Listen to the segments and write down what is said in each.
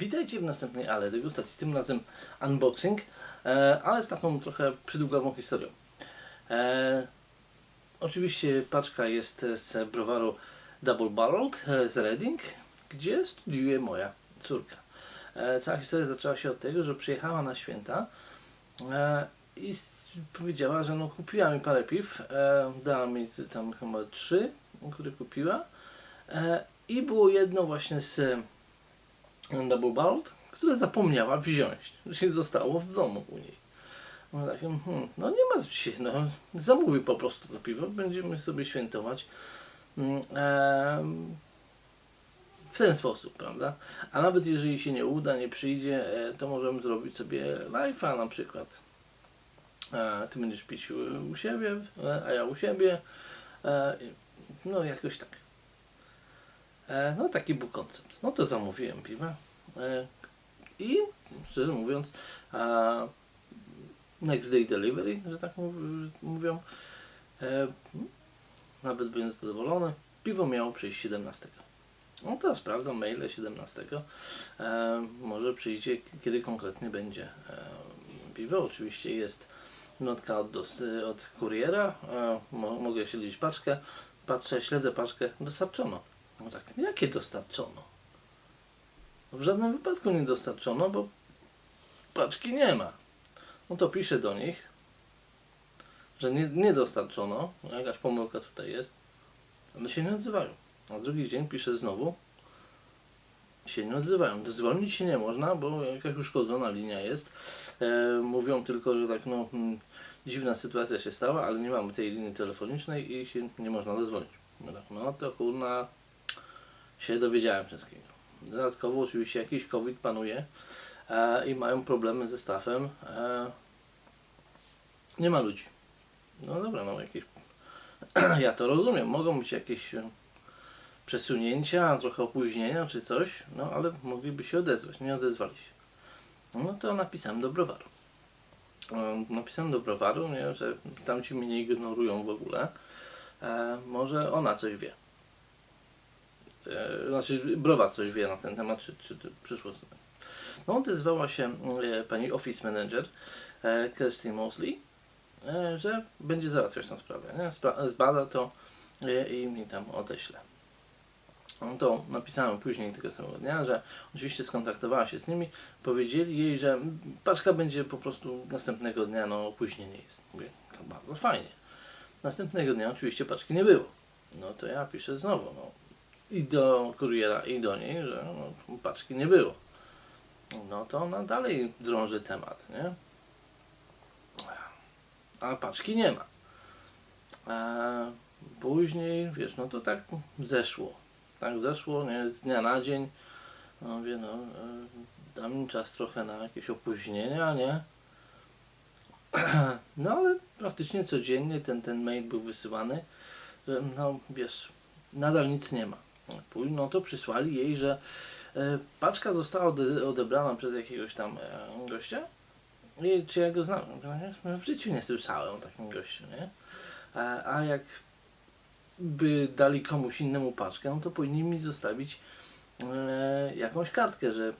Witajcie w następnej ale degustacji, tym razem unboxing, e, ale z taką trochę przydługawą historią. E, oczywiście paczka jest z browaru Double Barreled e, z Reading, gdzie studiuje moja córka. Cała historia zaczęła się od tego, że przyjechała na święta i powiedziała, że no kupiła mi parę piw, dała mi tam chyba trzy, które kupiła i było jedno właśnie z Double Barreled, które zapomniała wziąć. Się zostało w domu u niej. No, tak, hmm, no nie ma się, no zamówi po prostu to piwo, będziemy sobie świętować mm, w ten sposób, prawda? A nawet jeżeli się nie uda, nie przyjdzie, e, to możemy zrobić sobie live'a na przykład. E, Ty będziesz pić u, siebie, e, a ja u siebie. No jakoś tak. E, No taki był koncept. No to zamówiłem piwa. E, I szczerze mówiąc, next day delivery, że tak mów- mówią. E, Nawet byłem zadowolony. Piwo miało przyjść 17. No to sprawdzam maile 17. E, może przyjdzie, kiedy konkretnie będzie piwo. Oczywiście jest notka od, od kuriera. Mo, mogę śledzić paczkę. Patrzę, śledzę paczkę. Dostarczono. No tak, jakie dostarczono? W żadnym wypadku nie dostarczono, bo paczki nie ma. No to piszę do nich, że nie, nie dostarczono. No Jakaś pomyłka tutaj jest. Ale się nie odzywają. Na drugi dzień piszę znowu. Się nie odzywają. Dzwonić się nie można, bo jakaś uszkodzona linia jest. E, mówią tylko, że tak no mm, dziwna sytuacja się stała, ale nie mamy tej linii telefonicznej i się nie można zadzwonić. No, tak, no to kurna się dowiedziałem wszystkiego. Dodatkowo oczywiście jakiś COVID panuje e, i mają problemy ze stafem. E, nie ma ludzi. No dobra, no jakieś. ja to rozumiem. Mogą być jakieś e, przesunięcia, trochę opóźnienia czy coś, no ale mogliby się odezwać. Nie odezwali się. No to napisałem do browaru. E, napisałem do browaru, nie, że tamci mnie nie ignorują w ogóle. E, może ona coś wie. E, znaczy browar coś wie na ten temat, czy, czy przyszło sobie. No odezwała się e, pani office manager e, Kirsty Mosley, że będzie załatwiać tę sprawę. Nie? Spra- zbada to i mi tam odeśle. No to napisałem później tego samego dnia, że oczywiście skontaktowała się z nimi, powiedzieli jej, że paczka będzie po prostu następnego dnia, no opóźnienie jest. Mówię, to bardzo fajnie. Następnego dnia oczywiście paczki nie było. No to ja piszę znowu, no i do kuriera, i do niej, że no, paczki nie było. No to ona dalej drąży temat, nie? A paczki nie ma. A później, wiesz, no to tak zeszło. Tak zeszło, nie? Z dnia na dzień. No mówię, no, e, dam im czas trochę na jakieś opóźnienia, nie? No ale praktycznie codziennie ten, ten mail był wysyłany, że no wiesz, nadal nic nie ma. No to przysłali jej, że e, paczka została ode, odebrana przez jakiegoś tam e, gościa. I czy ja go znam? W życiu nie słyszałem o takim gościu, nie? A, jak by dali komuś innemu paczkę, no to powinni mi zostawić e, jakąś kartkę, że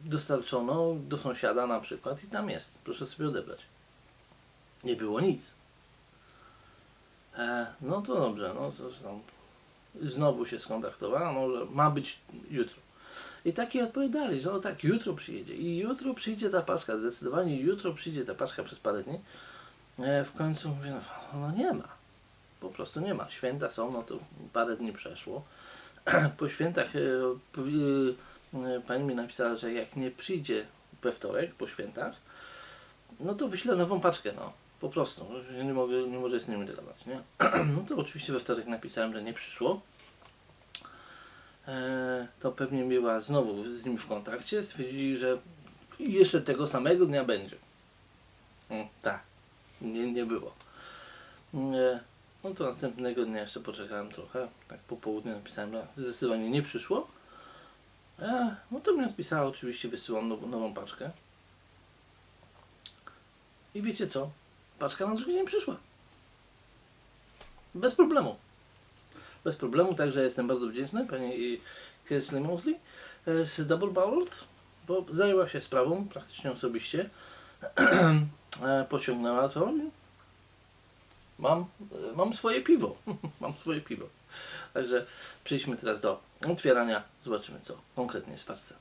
dostarczono do sąsiada na przykład i tam jest. Proszę sobie odebrać. Nie było nic. No to dobrze, no to znowu się skontaktowała, no, że ma być jutro. I taki odpowiadali, że no tak, jutro przyjedzie. I jutro przyjdzie ta paczka, zdecydowanie jutro przyjdzie ta paczka przez parę dni. E, w końcu mówię, no, no nie ma. Po prostu nie ma. Święta są, no to parę dni przeszło. po świętach e, e, pani mi napisała, że jak nie przyjdzie we wtorek, po świętach, no to wyślę nową paczkę, no. Po prostu. Nie, mogę, nie może z nimi dogadać, nie? no to oczywiście we wtorek napisałem, że nie przyszło. E, to pewnie była znowu z nimi w kontakcie. Stwierdzili, że jeszcze tego samego dnia będzie. Mm, tak. Nie, nie było. E, no to następnego dnia jeszcze poczekałem trochę. Tak po południu napisałem, że zdecydowanie nie przyszło. E, no to mi odpisała, oczywiście wysyłam now, nową paczkę. I wiecie co? Paczka na drugi dzień przyszła. Bez problemu. Bez problemu, także jestem bardzo wdzięczny pani Kesley Mosley e, z Double Barreled bo zajęła się sprawą praktycznie osobiście. E, Pociągnęła to mam, e, mam swoje piwo. mam swoje piwo. Także przejdźmy teraz do otwierania. Zobaczymy, co konkretnie jest w parce.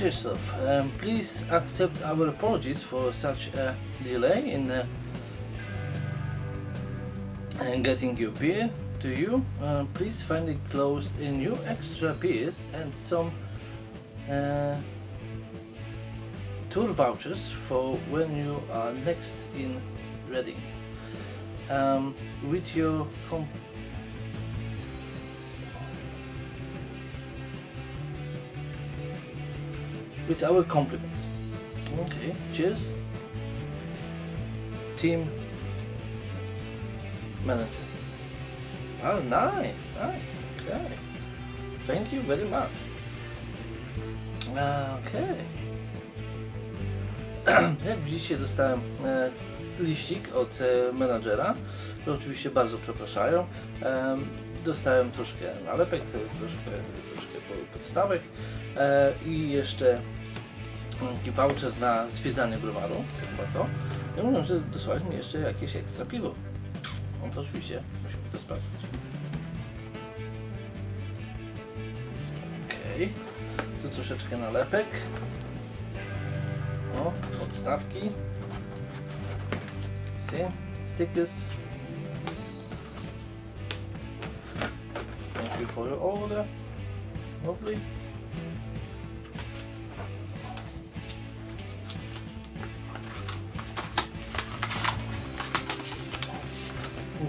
Christoph, um, please accept our apologies for such a delay in uh, in getting your beer to you. Uh, please find it closed in new extra beers and some uh, tour vouchers for when you are next in Reading. Um, with your with our compliments. Okay, cheers. Team manager. Oh, nice, nice. Okay. Thank you very much. Okay. Jak widzicie, dostałem e, liścik od e, menadżera. Oczywiście bardzo przepraszają. Em, dostałem troszkę nalepek, troszkę, troszkę po- podstawek e, i jeszcze taki voucher na zwiedzanie browaru, chyba to. I mówią, że dosłali mi jeszcze jakieś ekstra piwo. No to oczywiście musimy to sprawdzać. Okej, tu troszeczkę nalepek. O, podstawki. See, stickers. Thank you for your order. Lovely.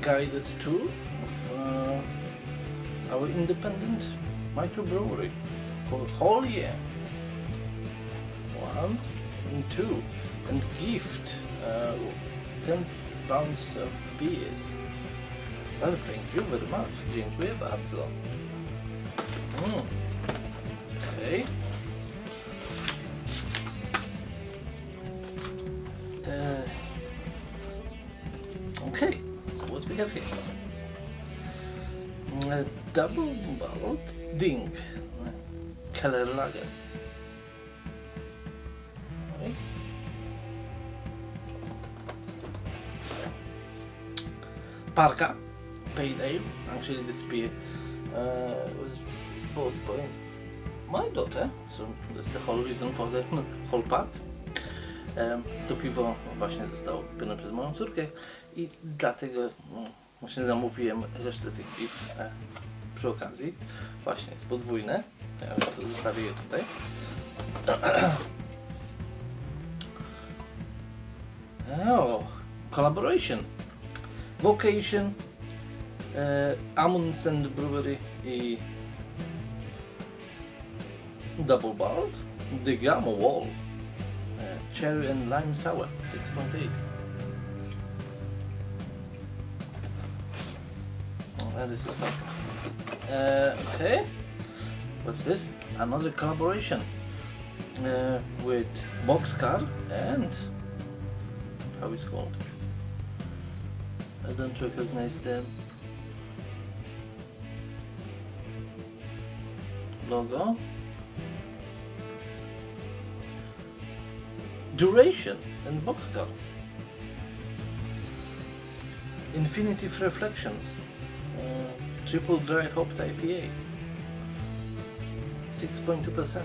Guided tour of uh, our independent microbrewery for the whole year. One and two, and gift uh, 10 pounds of beers. Well, thank you very much. Dziękuję bardzo. Mm. Okay. Have here? A double barreled ding. Keller Lager. Right. Parka. Pale Ale. Actually this beer uh, was bought by my daughter. So that's the whole reason for the whole park. Em, To piwo właśnie zostało kupione przez moją córkę i dlatego no, właśnie zamówiłem resztę tych piw e, przy okazji. Właśnie jest podwójne. Ja zostawię je tutaj. O, collaboration. Vocation, e, Amundsen Brewery i Double Barreled, The Gamma Wall. Cherry and lime sour, 6.8. Oh, this is vodka. Uh, okay. What's this? Another collaboration uh, with Boxcar and how it's called. I don't recognize the logo. Duration and boxcar. Infinitive Reflections. Uh, triple dry hopped IPA. 6.2%.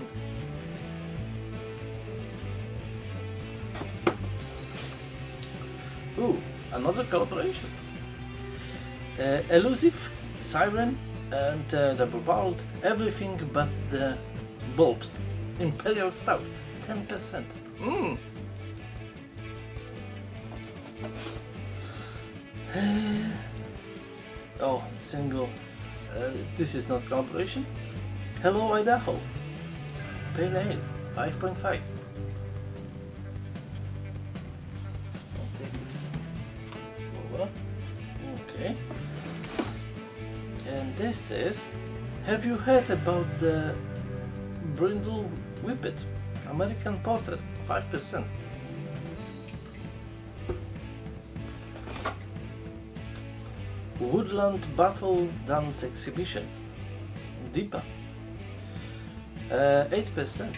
Ooh, another collaboration. Uh, elusive, Siren, and uh, double barreled, everything but the bulbs. Imperial Stout, 10%. Mmm. oh, single. Uh, this is not collaboration. Hello Idaho. Pale Ale, 5.5. I'll take this over. Okay. And this is. Have you heard about the Brindle Whippet? American Porter, 5%. Woodland Battle Dance Exhibition, Deepa, uh, 8%.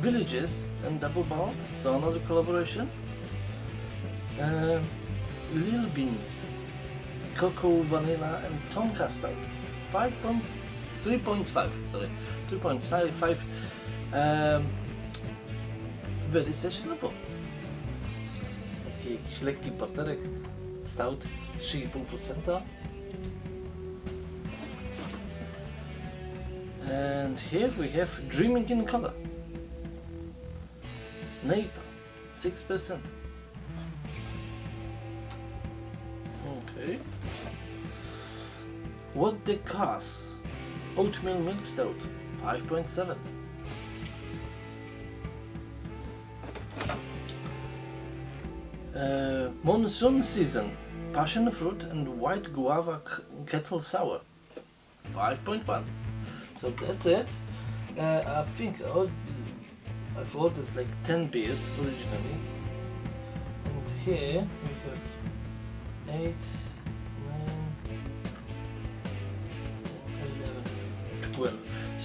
Villages and Double Barreled, so another collaboration. Uh, Lil Beans, Cocoa Vanilla and Tonka Stout, 5.3.5, sorry, 3.5. Um, very sessionable. Taki jakiś lekki porterek, stout, 3,5%. And here we have Dreaming in Color. Neighbor, 6%. What the cost? Oatmeal milk stout, 5.7. Uh, monsoon season, passion fruit and white guava kettle sour, 5.1. So that's it. Uh, I think oh, I've ordered like 10 beers originally. And here we have 8,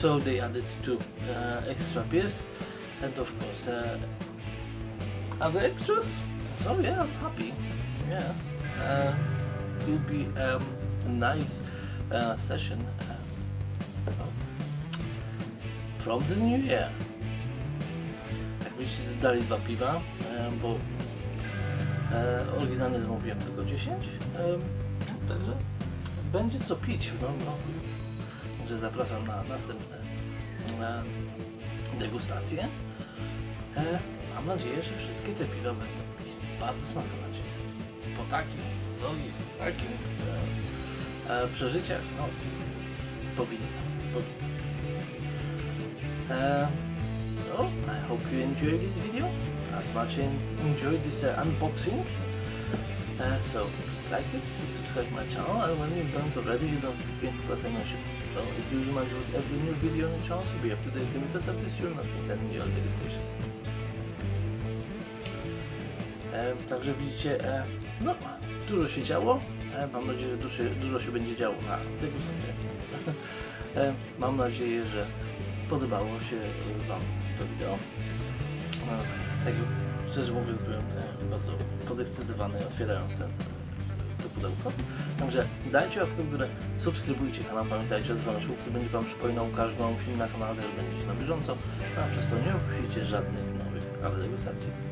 So they added two uh, extra beers. And of course, uh, other extras. So yeah, I'm happy. Yes. Uh, will be um, a nice uh, session uh, from the new year. Jak widzicie, dali dwa piwa, e, bo e, oryginalnie zamówiłem tylko 10. E, także będzie co pić nowym roku. Także zapraszam na następne degustacje. E, mam nadzieję, że wszystkie te piwa będą mi bardzo smakować. Po takiej historii, po takim e, e, przeżyciach, no powinno. powinno. Uh, so I hope you enjoy this video as much and enjoy this uh, unboxing. Uh, so like it, please subscribe my channel and when you've done it already you don't to press mention. So it will remind you with every new video on the channel you'll be up to date and because of this you'll not miss any new degustations. E, także widzicie, e, no dużo się działo. E, mam nadzieję, że dużo, dużo się będzie działo na degustacjach. e, mam nadzieję, że podobało się e, Wam to wideo. E, tak szczerze mówiąc byłem e, bardzo podekscytowany otwierając ten, pudełko. Także dajcie łapkę w górę, subskrybujcie kanał, pamiętajcie o dzwoneczku, który będzie Wam przypominał każdą film na kanale, będziecie na bieżąco, a przez to nie opuścicie żadnych nowych ale degustacji.